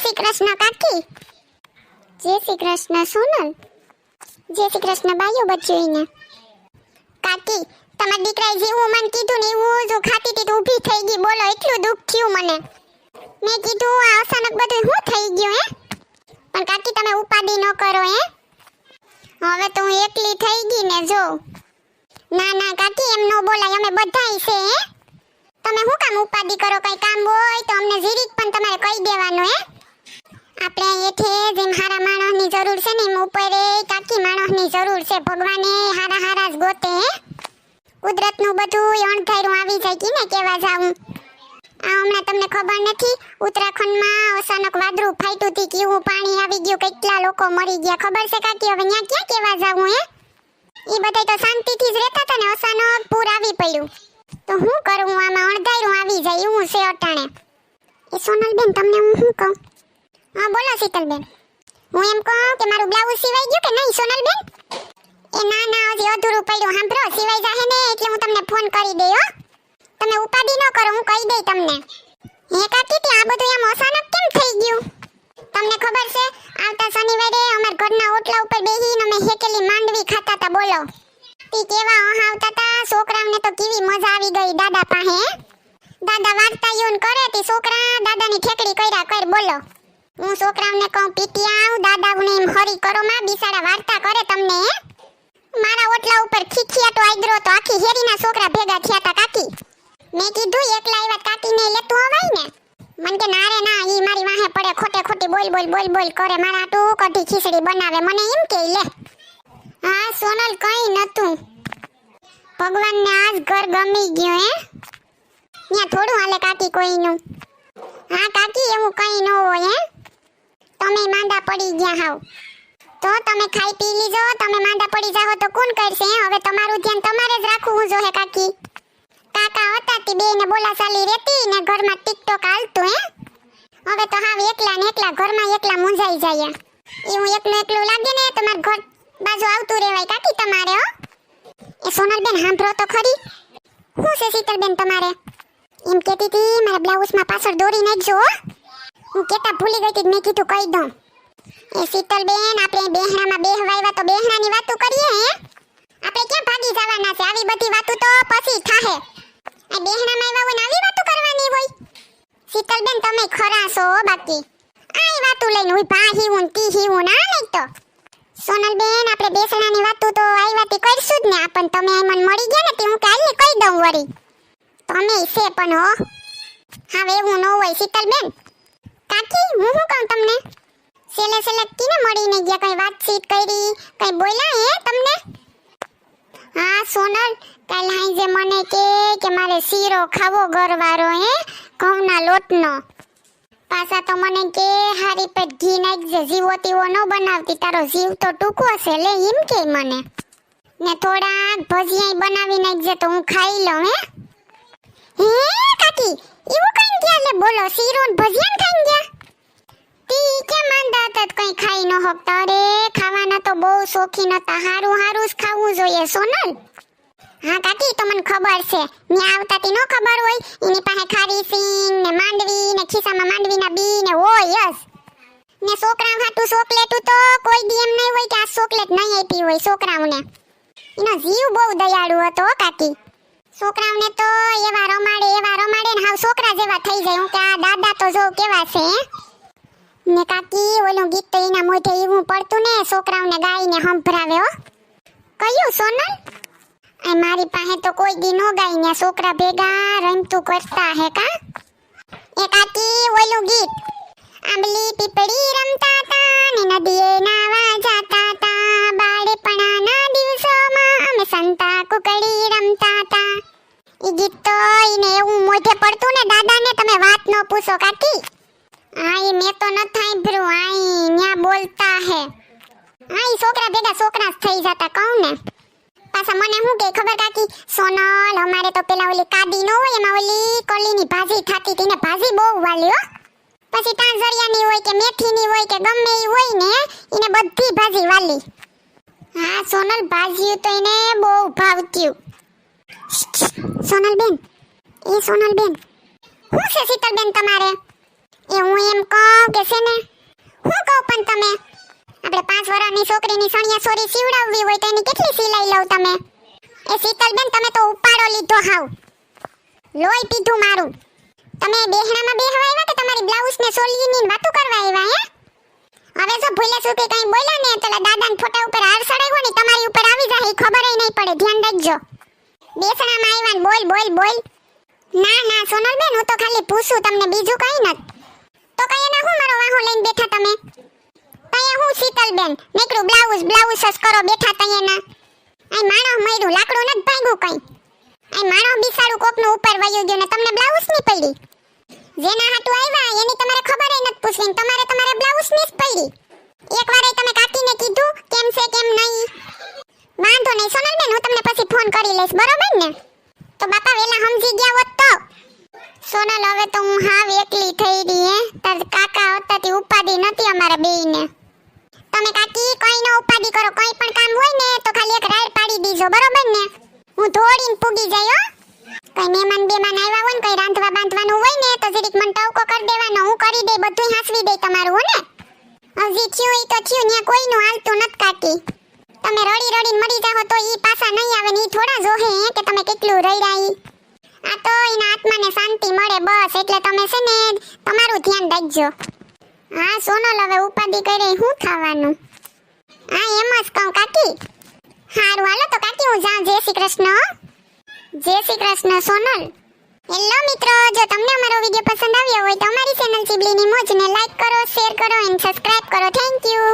શ્રી કૃષ્ણ કાકી. જય શ્રી કૃષ્ણ સોનલ. જય શ્રી કૃષ્ણ બાયો બચ્ચોઈને કાકી, તમારા દીકરાએ જેવું મને કીધું ને એવું જો ખાતી હતી તો ઊભી થઈ ગઈ. બોલો, એટલું દુઃખ થયું મને. મેં કીધું, આ અચાનક બધું શું થઈ ગયું, હે? પણ કાકી, તમે ઉપાધિ ન કરો, હે? હવે તો હું એકલી થઈ ગઈ ને, જો. ના ના, કાકી, એમ ન બોલાય. અમે બધાય છે, હે? તમે શું કામ ઉપાધિ કરો? કઈ કામ હોય તો અમને જીરીક પણ તમારે કહી દેવાનું, હે? આપણે એઠે જેમ હારા માણસની જરૂર છે ને એમ ઉપર કાકી માણસની જરૂર છે. ભગવાને હારા હારા જ ગોતે કુદરતનું બધું અણધાર્યું આવી જાય કે ને કેવા જાવું આ હમણાં તમને ખબર નથી, ઉત્તરાખંડમાં અચાનક વાદળું ફાટ્યું હતી કેવું પાણી આવી ગયું, કેટલા લોકો મરી ગયા. ખબર છે કાકી, હવે ત્યાં ક્યાં કેવા જાવું હે? એ બધાય તો શાંતિથી જ રહેતા હતા ને, અચાનક પૂર આવી પડ્યું. તો હું કરું? આમાં અણધાર્યું આવી જાય, એવું છે અટાણે. એ સોનલબેન, તમને હું શું કહું? હા, બોલો શીતલબેન. હું એમ કહું કે મારું બ્લાઉઝ સિવાઈ ગયું કે નહીં, સોનલબેન? એ ના ના, હજી અધૂરું પડ્યું. સાંભળો સિવાઈ જાહે ને, એટલે હું તમને ફોન કરી દઈ, હો. તમે ઉપાડી ન કરો, હું કહી દઈ તમને. હે કાકી તે આ બધું એમ અચાનક કેમ થઈ ગયું? તમને ખબર છે, આવતા શનિવારે અમાર ઘરના ઓટલા ઉપર બેહીને અમે હેકેલી માંડવી ખાતા હતા, બોલો. તી કેવા અહાવતા હતા, છોકરાઓને તો કેવી મજા આવી ગઈ દાદા પાસે દાદા વાર્તા યુન કરે, તે છોકરા દાદાની ઠેકડી કર્યા કર, બોલો. હું છોકરાઓને કહું, પીટી આવ દાદાઓને એમ હરી કરો, માં બિસાડા વાર્તા કરે તમને મારા ઓટલા ઉપર ખીખિયાટો આદરો તો આખી હેરીના છોકરા ભેગા થયા તા કાકી. મેં કીધું, એકલા આવ્યા કાકીને લેતું અવાય ને? મન કે, ના રે, ના, ઈ મારી વાહે પડે, ખોટે ખોટી બોલ બોલ બોલ બોલ કરે, મારા આટુ કઢી ખીચડી બનાવે, મને એમ કે, લે. હા, સોનલ, કઈ નતું ભગવાનને આજ ઘર ગમી ગયું, હે? ત્યાં થોડું હાલે કાકી કોઈનું. હા, કાકી, એવું કઈ ન હોય, હે? તમે માંદા પડી ગયા હાવ. તો તમે ખાઈ પી લીજો તમે માંદા પડી જાઓ તો કોણ કરશે, હે? હવે તમારું ધ્યાન તમારે જ રાખવું જોઈએ કાકી. કાકા હતા તે બેને બોલાચાલી રહેતી ને ઘરમાં ટિકટોક હાલતું, હે? હવે તો હાવ એકલા ને એકલા ઘરમાં એકલા મૂંઝાઈ જાય એવું એકલું એકલું લાગે ને તમાર ઘર બાજુ આવતું રહેવાય કાકી તમારે, હો? એ સોનલબેન સાંભળો તો ખરી. શું છે શીતલબેન તમારે? એમ કહેતી હતી, મારા બ્લાઉઝમાં પાછળ દોરી નાખજો હો. હું કેતા ભૂલી ગઈ હતી મેં કીધું કહી દઉં. એ શીતલબેન, આપણે બેહણામાં બેહવાયવા તો બેહણાની વાતો કરીએ હે? આપણે ક્યાં ભાગી જવાના છે? આવી બધી વાતો તો પછી થાહે. આ બેહણામાં આવ્યા હોય આવી વાતો કરવાની હોય. શીતલબેન, તમે ખરા છો બાકી. આઈ વાતો લઈને હું ભા હીવું તી હીવું ના નહીં તો. સોનલબેન, આપણે બેસણાની વાતો તો આવી વાતી કરશું જ ને. આપણ તમે આઈ મળી ગયા ને તે હું કાલે કહી દઉં વળી. તમે છે પણ હો. હવે એવું ન હોય શીતલબેન. કાકી હું શું કહું તમને? સેલે સેલે કીને મળીને ગયા? કઈ વાતચીત કરી, કઈ બોલ્યા હે તમને? હા, સોનલ, કાલ હાંજે મને કે કે મારે શીરો ખાવો ગરવારો હે, ઘઉંના લોટનો. પાછા તો મને કે, હારી પેટ ઘી નાખજે જીવો તીવો ન બનાવતી, તારો જીવ તો ટૂંકો છે લે એમ કે મને. ને થોડાક ભજીયા બનાવી નાખજે તો હું ખાઈ લઉં, હે? હે, કાકી, એવું કઈ ગયા લે? બોલો, શીરો ભજીયા ખાઈ ગયા તી કે માંદા હતા કઈ ખાઈ ન હકતા અરે, ખાવાના તો બહુ શોખીન હતા. હારું હારું જ ખાવું જોઈએ, સોનલ. હા, કાકી તો મને ખબર છે. ને આવતા તી નો ખબર હોય. એની પાસે ખારી સિંગ ને માંડવી ને ખિસ્સામાં માંડવી ના બી ને હોય યસ ને છોકરા હાટું ચોકલેટ તો કોઈ દી એમ નહીં હોય કે આ ચોકલેટ નહીં આપી હોય છોકરાઓને. એનો જીવ બહુ દયાળુ હતો કાકી. છોકરાઓને તો એવા રમાડે એવા રમાડે ને હાવ છોકરા જેવા થઈ જાય. હું કે આ દાદા તો જો કેવા છે? ને કાકી, ઓલું ગીત તો એના મોઢે એવું પડતું ને, છોકરાઓને ગાઈને સંભળાવે હો. કયું સોનલ? આ મારી પાસે તો કોઈ દી નો ગાઈ ને, છોકરા ભેગા રમતું કરતા હે કા? એ કાકી, ઓલું ગીત. આંબલી પીપળી રમતા તા ને નદીએ નાવા જાતા તા. બાળપણાના દિવસોમાં અમે સંતા કુકડી રમતા તા. ઈ ગીત તો ઈને એવું મોઢે પડતું ને, દાદાને તમે વાત ન પૂછો કાકી. આઈ, મેં તો ન સાંભળ્યું. આઈ, ન્યા બોલતા હે. આઈ, છોકરા ભેગા છોકરા જ થઈ જતા, કહું ને. પાછા મને શું કે, ખબર કાકી? સોનલ, અમારે તો પેલા ઓલી કાદી નો હોય, એમાં ઓલી કોલીની ભાજી થાતી હતી ને, ભાજી બહુ વાલી, હો. પછી તાંજરિયાની હોય કે મેથીની હોય કે ગમે એ હોય ને, એને બધી ભાજી વાલી. હા, સોનલ ભાજી તો એને બહુ ભાવત્યું સોનલ બેન એ સોનલ બેન શું છે શીતલ બેન તમારે? એ હું એમ કહું કે છે ને, હું કહું પણ તમે, આપણે પાંચ વર્ષની છોકરીની સણિયા સોરી સીવડાવવી હોય તો એની કેટલી સિલાઈ લઉં તમે? એ શીતલબેન તમે તો ઉપાડો લીધો હાવ. લોહી પીધું મારું. તમે બેહણામાં બેહવા આવ્યા કે તમારી બ્લાઉઝ ને સોલીની વાતો કરવા આવ્યા, હે? હવે જો ભૂલે ચૂકે કઈ બોલ્યા ને એટલે દાદાને ફોટા ઉપર હાર સડાવ્યો ને, તમારી ઉપર આવી જાય, એ ખબર નહીં પડે, ધ્યાન રાખજો. બેસણામાં આવ્યા બોલ બોલ બોલ. ના ના, સોનલબેન, હું તો ખાલી પૂછું તમને, બીજું કઈ નથી. તો કઈ એના હું મારો વાહો લઈને બેઠા તમે? તઈએ હું શીતલબેન નીકળું બ્લાઉઝ બ્લાઉઝ જ કરો, બેઠા તઈએ ના આઈ માણસ મર્યું, લાકડું નથી ભાગ્યું કઈ. આઈ માણસ બિસાડું કોકનું ઉપર વયું ગયું ને તમને બ્લાઉઝની પડી. જેના હાટુ આવ્યા, એની તમારે ખબર ય નથી પૂછવી ને તમારે તમારે બ્લાઉઝની જ પડી. એકવાર ય તમે કાકીને કીધું, કેમ છે, કેમ નહીં. વાંધો નહીં સોનલબેન હું તમને પછી ફોન કરી લઈશ, બરોબર ને? તો બાપા વેલા સમજી ગયા હોત તો. સોનલ, હવે તો હું હાવ એકલી થઈ રહી હે તાર કાકા હોતાથી નથી અમારા બેયને. તમે કાકી કઈ નો કરો, કોઈ પણ કામ હોય ને, તો ખાલી એક રાડ પાડી દીજો, બરોબર ને? હું દોડીને પૂગી જઈ હો. કઈ મહેમાન બેમાન આવ્યા હોય ને, કઈ રાંધવા બાંધવાનું હોય ને, તો જરીક મને ટવકો કરી દેવાનો, હું કરી દે બધું હાંસવી દે તમારું, હો ને? હજી થયું ઈ તો થયું ને કોઈનું હાલતું નથી કાકી. તમે રડી રડીને મરી જાઓ તો ઈ પાછા નહીં આવે ને ઈ થોડા જોહે કે તમે કેટલું રડ્યા ઈ. આ તો એના આત્માને શાંતિ મળે બસ, એટલે તમે છે ને તમારું ધ્યાન રાખજો. હા, સોનલ હવે ઉપાધિ કરે, શું થવાનું? હા, એમ જ કહું, કાકી. હારું, હાલો તો કાકી, હું જાઉં. જય શ્રી કૃષ્ણ જય શ્રી કૃષ્ણ, સોનલ. હેલો, મિત્રો, જો તમને અમારો વીડિયો પસંદ આવ્યો હોય તો અમારી ચેનલ ચીબલીની મોજને લાઈક કરો, શેર કરો એન્ડ સબસ્ક્રાઇબ કરો. Thank you